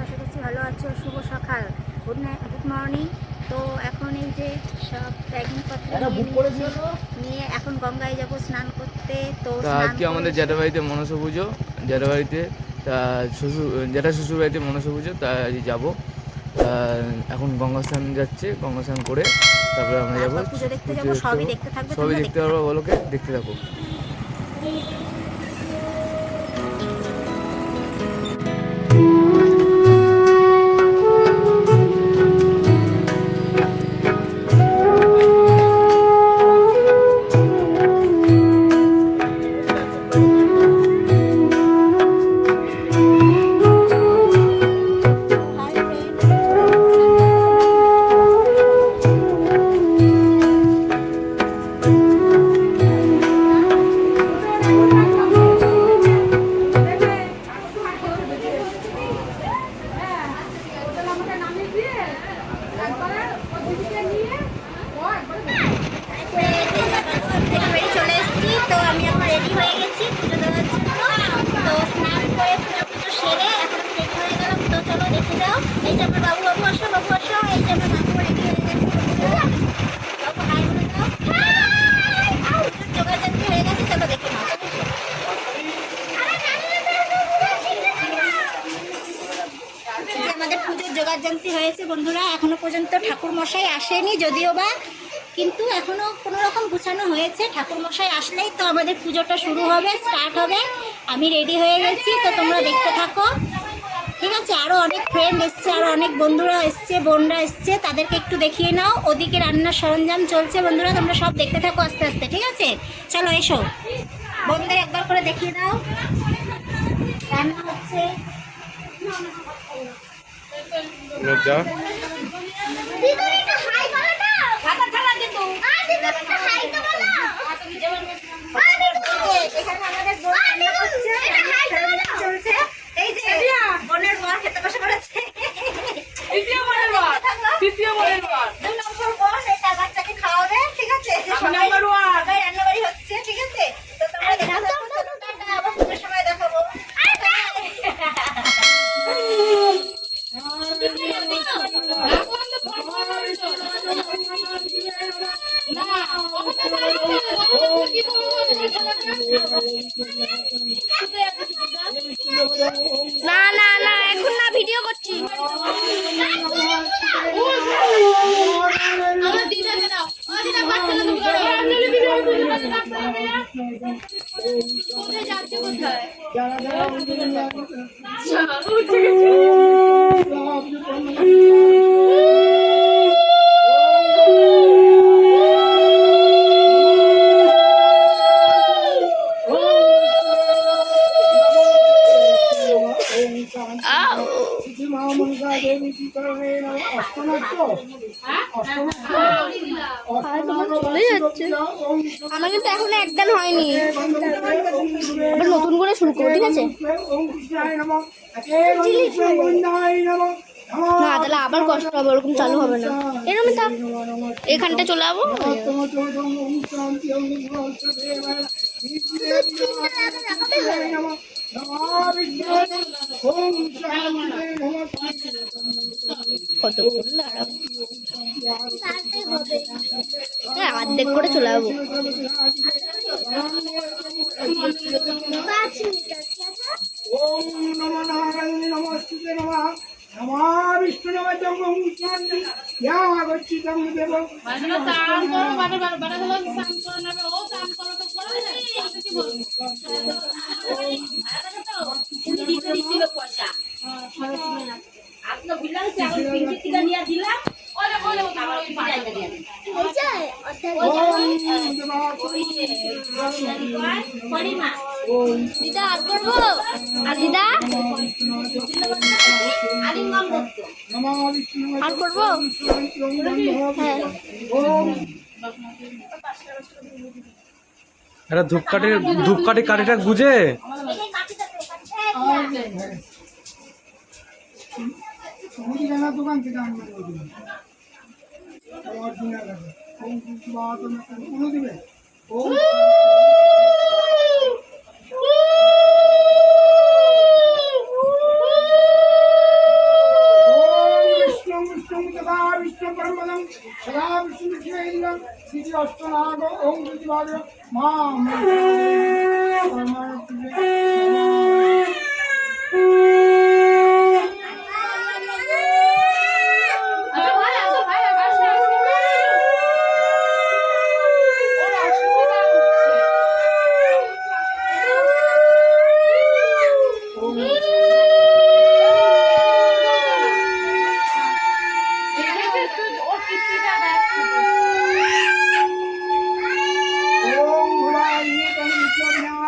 আশা করছি ভালো আছো? শুভ সকাল। গুড নাইট গুড মর্নিং তো এখন এই যে সব প্যাকিং পত্র নিয়ে এখন গঙ্গায় যাব স্নান করতে। তো আজকে আমাদের করে- জ্যাঠা বাড়িতে মনসা পুজো। জ্যাঠা বাড়িতে তা শ্বশুর জ্যাঠা শ্বশুর বাড়িতে মনসা পুজো তা যাব। এখন গঙ্গা স্নান যাচ্ছে গঙ্গা স্নান করে তারপরে আমরা যাব তারপর পুজো দেখতে যাব, সবই দেখতে থাকবে, সবই দেখতে দেখতে পারব বলোকে দেখতে থেকে। পর্যন্ত ঠাকুর মশাই আসেনি যদিও বা, কিন্তু এখনও কোনো রকম গুছানো হয়েছে। ঠাকুর মশাই আসলেই তো আমাদের পুজোটা শুরু হবে স্টার্ট হবে। আমি রেডি হয়ে গেছি, তো তোমরা দেখতে থাকো। ঠিক আছে আরও অনেক ফ্রেন্ড এসছে আরও অনেক বন্ধুরা এসছে, বোনরা এসছে, তাদেরকে একটু দেখিয়ে নাও। ওদিকে রান্নার সরঞ্জাম চলছে, বন্ধুরা, তোমরা সব দেখতে থাকো আস্তে আস্তে, ঠিক আছে? চলো, এসো। বোনদের একবার করে দেখিয়ে দাও। রান্না হচ্ছে। যা এখানে আমাদের বোন রান্না করছে, রান্নার সরঞ্জাম চলছে। এই যে বোনের বর খেতে বসে পড়েছে। দুই নম্বর বোন, এটা বাচ্চাকে খাওয়াবে, ঠিক আছে? সবাই- সবাই রান্নাবাড়ি হচ্ছে, ঠিক আছে? তো তোমরা দেখতে থাকো, চলো, টাটা, আবার পুজোর সময় দেখাবো। না না না এখন না ভিডিও করছি। আমার কিন্তু এখনও একদান হয়নি। আবার নতুন করে শুরু করব, ঠিক আছে? না, তাহলে আবার কষ্ট হবে, ওরকম চালু হবে না। এরকম থাক, এখানটা চলে যাব। কত করে দাঁড়াবো অর্ধেক করে চলে যাব। ওম দিদা হাত করব? আর দিদা? করব? হ্যাঁ এটা ধূপকাঠি ধূপকাঠি কাঠিটা গুজে। তুমি গেলা দোকান থেকে আমি অরিজিনাল আছে কোনো দিবে ও विष्णु परमदम सदा विष्णु कृष्ण श्री अष्टनाग ओम श्री मां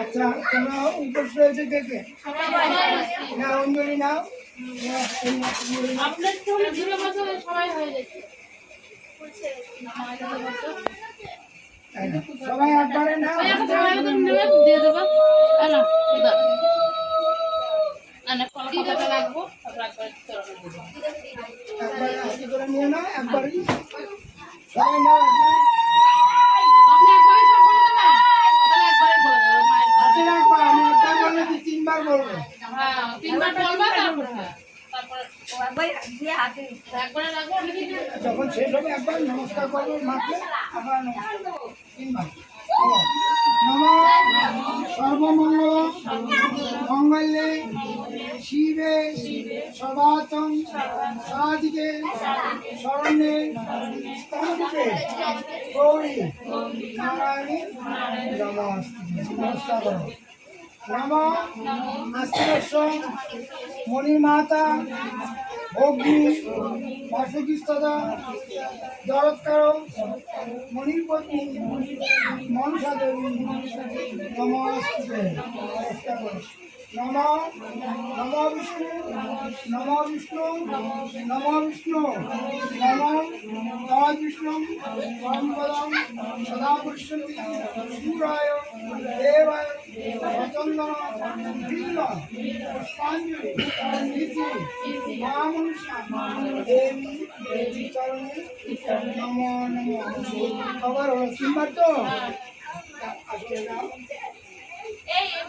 আচ্ছা তোমরা উপোস রয়েছে না অঞ্জলি নাও না, অঞ্জলি নাও। সবাই না? একবারে নেবে দিয়ে দেবো না না কলা পাতাটা রাখব তিনবার বলব তিনবার বলবা যখন শেষ হবে একবার নমস্কার করব মাকে আবার তিনবার। সর্বমঙ্গল মঙ্গলে শিবে সর্বাতম সাদিকে শরণে স্তম্ভে গৌরী নারায়ণী নমস্কার করো নম আস্তিরস্য মণিমাতা অগ্নি বাসুকিস্তদা জরৎকার মণির পত্নী মনসা দেবী নমস্তে। নম নম বিষ্ণু নম বিষ্ণু নম বিষ্ণু, নম নম বিষ্ণু পরমপদম সদা পৃষ্ঠন্তি সূরায় দেবায়, সচন্দন পুষ্পাঞ্জলি, নীতি মা মনুষ্যা দেবী চরণে নম নম। খবর হলো তো? আসলে দাও এটা মধ্যে দাও আমি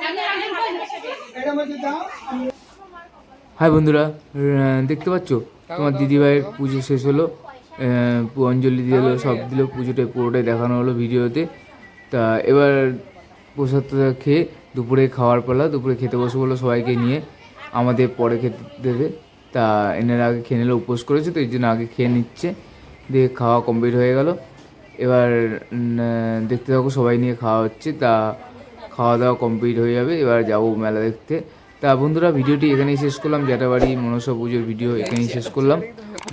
হাই বন্ধুরা দেখতে পাচ্ছ? তোমার দিদিভাইয়ের পুজো শেষ হলো। অঞ্জলি দিয়ে হলো সব দিল, পুজোটা পুরোটাই দেখানো হলো ভিডিওতে। তা এবার প্রসাদটা খেয়ে দুপুরে খাওয়ার পালা, দুপুরে খেতে বসে বলো সবাইকে নিয়ে। আমাদের পরে খেতে দেবে। তা এনারা আগে খেয়ে নিলে, উপোস করেছে, তো এই জন্য আগে খেয়ে নিচ্ছে। দিয়ে খাওয়া কমপ্লিট হয়ে গেল। এবার দেখতে থাকো সবাই নিয়ে খাওয়া হচ্ছে। তা খাওয়া দাওয়া কমপ্লিট হয়ে যাবে, এবার যাব মেলা দেখতে। তা বন্ধুরা, ভিডিওটি এখানেই শেষ করলাম। জ্যাঠাবাড়ি মনসা পুজোর ভিডিও এখানেই শেষ করলাম।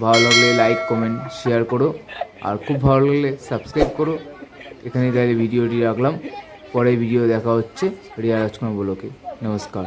ভালো লাগলে লাইক কমেন্ট শেয়ার করো। আর খুব ভালো লাগলে সাবস্ক্রাইব করো। এখানেই তাহলে ভিডিওটি রাখলাম। পরে ভিডিও দেখা হচ্ছে রিয়া রাজকুমার বলোকে। নমস্কার।